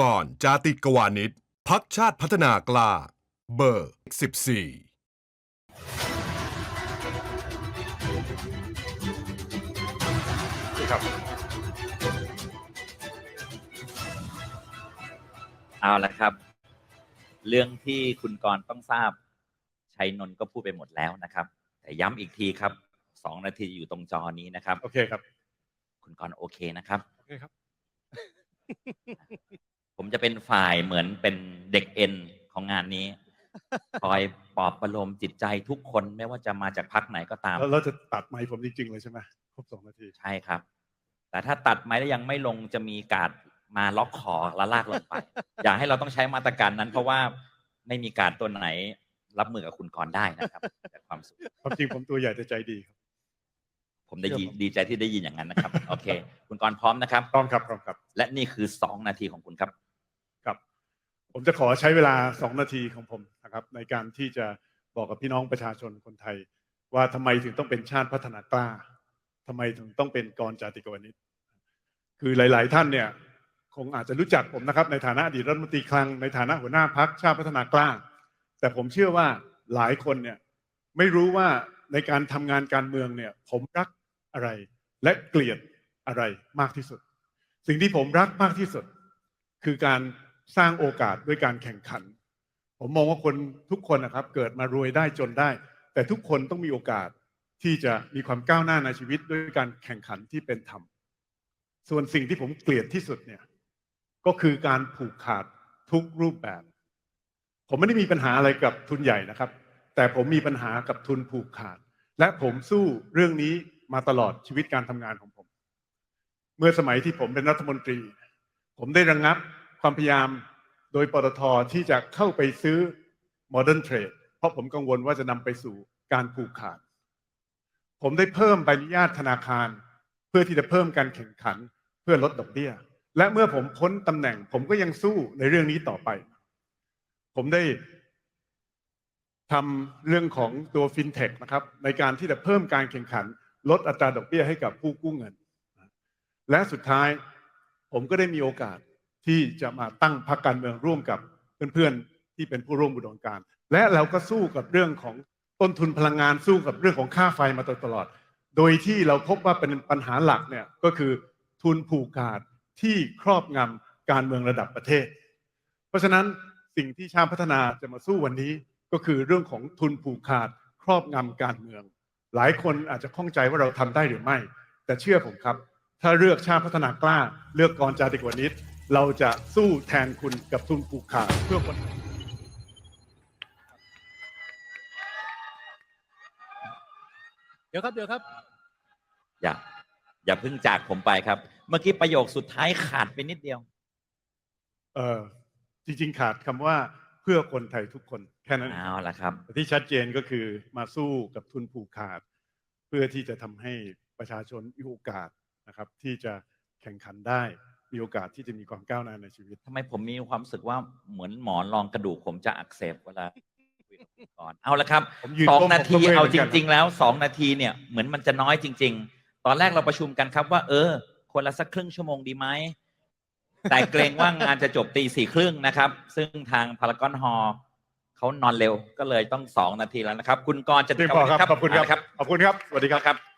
ก่อนจาติกวานิชพักชาติพัฒนากล้า เบอร์ 14ครับเอาละครับ เรื่องที่คุณกรณ์ต้องทราบชัยนนท์ก็พูดไปหมดแล้วนะครับ แต่ย้ำอีกทีครับสองนาทีอยู่ตรงจอนี้นะครับ โอเคครับ คุณกรณ์โอเคนะครับ โอเคครับ ผมจะเป็นฝ่ายเหมือนเป็นเด็กเอ็นของงานนี้ คอยปลอบประโลมจิตใจทุกคนไม่ว่าจะมาจากพักไหนก็ตาม แล้วเราจะตัดไมค์ผมจริง ๆ เลยใช่ไหมครบสองนาทีใช่ครับ แต่ถ้าตัดไม้แล้วยังไม่ลงจะมีการดมาล็อกคอแล้วลากลงไป อย่าให้เราต้องใช้มาตรการนั้น เพราะว่าไม่มีการดตัวไหนรับมือกับคุณกรณ์ได้นะครับจากความสุขความจริงผมตัวใหญ่แต่ใจดีครับ ผมได้ยินเชื่อผมดีใจที่ได้ยินอย่างนั้นนะครับ โอเค คุณกรณ์พร้อมนะครับพร้อมครับพร้อมครับ และนี่คือสองนาทีของคุณครับครับ ผมจะขอใช้เวลาสองนาทีของผมนะครับในการที่จะบอกกับพี่น้องประชาชนคนไทย ว่าทำไมถึงต้องเป็นชาติพัฒนากล้าทำไมถึงต้องเป็นกรจาติกวนิชคือหลาย ๆ ท่านเนี่ยคงอาจจะรู้จักผมนะครับ ในฐานะอดีตรัฐมนตรีคลังในฐานะหัวหน้าพักชาติพัฒนากล้า แต่ผมเชื่อว่าหลายคนเนี่ยไม่รู้ว่าในการทำงานการเมืองเนี่ยผมรักอะไร และเกลียดอะไรมากที่สุด สิ่งที่ผมรักมากที่สุด คือการ สร้างโอกาสด้วยการแข่งขัน ผมมองว่าคนทุกคนนะครับ เกิดมารวยได้จนได้ แต่ทุกคนต้องมีโอกาสที่จะมีความก้าวหน้าในชีวิตด้วยการแข่งขันที่เป็นธรรมส่วนสิ่งที่ผมเกลียดที่สุดเนี่ย ก็คือการผูกขาดทุกรูปแบบ ผมไม่ได้มีปัญหาอะไรกับทุนใหญ่นะครับ แต่ผมมีปัญหากับทุนผูกขาด และผมสู้เรื่องนี้มาตลอดชีวิตการทำงานของผม เมื่อสมัยที่ผมเป็นรัฐมนตรี ผมได้ระงงับ ความพยายามโดยปตทที่จะเข้าไปซื้อ Modern Trade เพราะผมกังวลว่าจะนำไปสู่การผูกขาด ผมได้เพิ่มใบอนุญาตธนาคาร เพื่อที่จะเพิ่มการแข่งขันเพื่อลดดอกเบี้ย และเมื่อผมพ้นตำแหน่ง ผมก็ยังสู้ในเรื่องนี้ต่อไป ผมได้ทำเรื่องของตัวฟินเทคนะครับ ในการที่จะเพิ่มการแข่งขัน ลดอัตราดอกเบี้ยให้กับผู้กู้เงิน และสุดท้ายผมก็ได้มีโอกาส ที่จะมาตั้งพรรคการเมืองร่วมกับเพื่อนๆที่เป็นผู้ร่วมบุดมการและเราก็สู้กับเรื่องของต้นทุนพลังงานสู้กับเรื่องของค่าไฟมาตลอด โดยที่เราพบว่าเป็นปัญหาหลักเนี่ยก็คือทุนผูกขาดที่ครอบงำการเมืองระดับประเทศ เพราะฉะนั้นสิ่งที่ชาติพัฒนาจะมาสู้วันนี้ก็คือเรื่องของทุนผูกขาดครอบงำการเมือง หลายคนอาจจะข้องใจว่าเราทำได้หรือไม่ แต่เชื่อผมครับ ถ้าเลือกชาติพัฒนากล้า เลือกกรจาติกวนิช เราจะสู้แทนคุณกับทุนผูกขาดเพื่อคนเดี๋ยวครับเดี๋ยวครับ อย่า อย่าเพิ่งจากผมไปครับ เมื่อกี้ประโยคสุดท้ายขาดไปนิดเดียว เออจริง ๆ ขาดคำว่าเพื่อคนไทยทุกคนแค่นั้นเอาละครับ แต่ที่ชัดเจนก็คือมาสู้กับทุนผูกขาด เพื่อที่จะทำให้ประชาชนมีโอกาสนะครับ ที่จะแข่งขันได้ มีโอกาสที่จะมีความก้าวหน้าในชีวิต ทำไมผมมีความรู้สึกว่าเหมือนหมอนรองกระดูกผมจะอักเสบเวลาคุยกับคุณก่อนเอาละครับผมยืนสองก้มนาทีผมก็เมื่อยเอาเหมือนจกันริง ๆ แล้วสองนาทีเนี่ยเหมือนมันจะน้อยจริง ๆ ตอนแรกเราประชุมกันครับว่า เออ คนละสักครึ่งชั่วโมงดีไหมแต่เกรงว่างานจะจบตีสี่ครึ่งนะครับ ซึ่งทางพารากอนฮอเขานอนเร็วก็เลยต้องสองนาทีแล้วนะครับ คุณกรณ์จะ เพียงพอครับขอบคุณครับเอาละขอบคุณครับสวัสดีครับ ครับ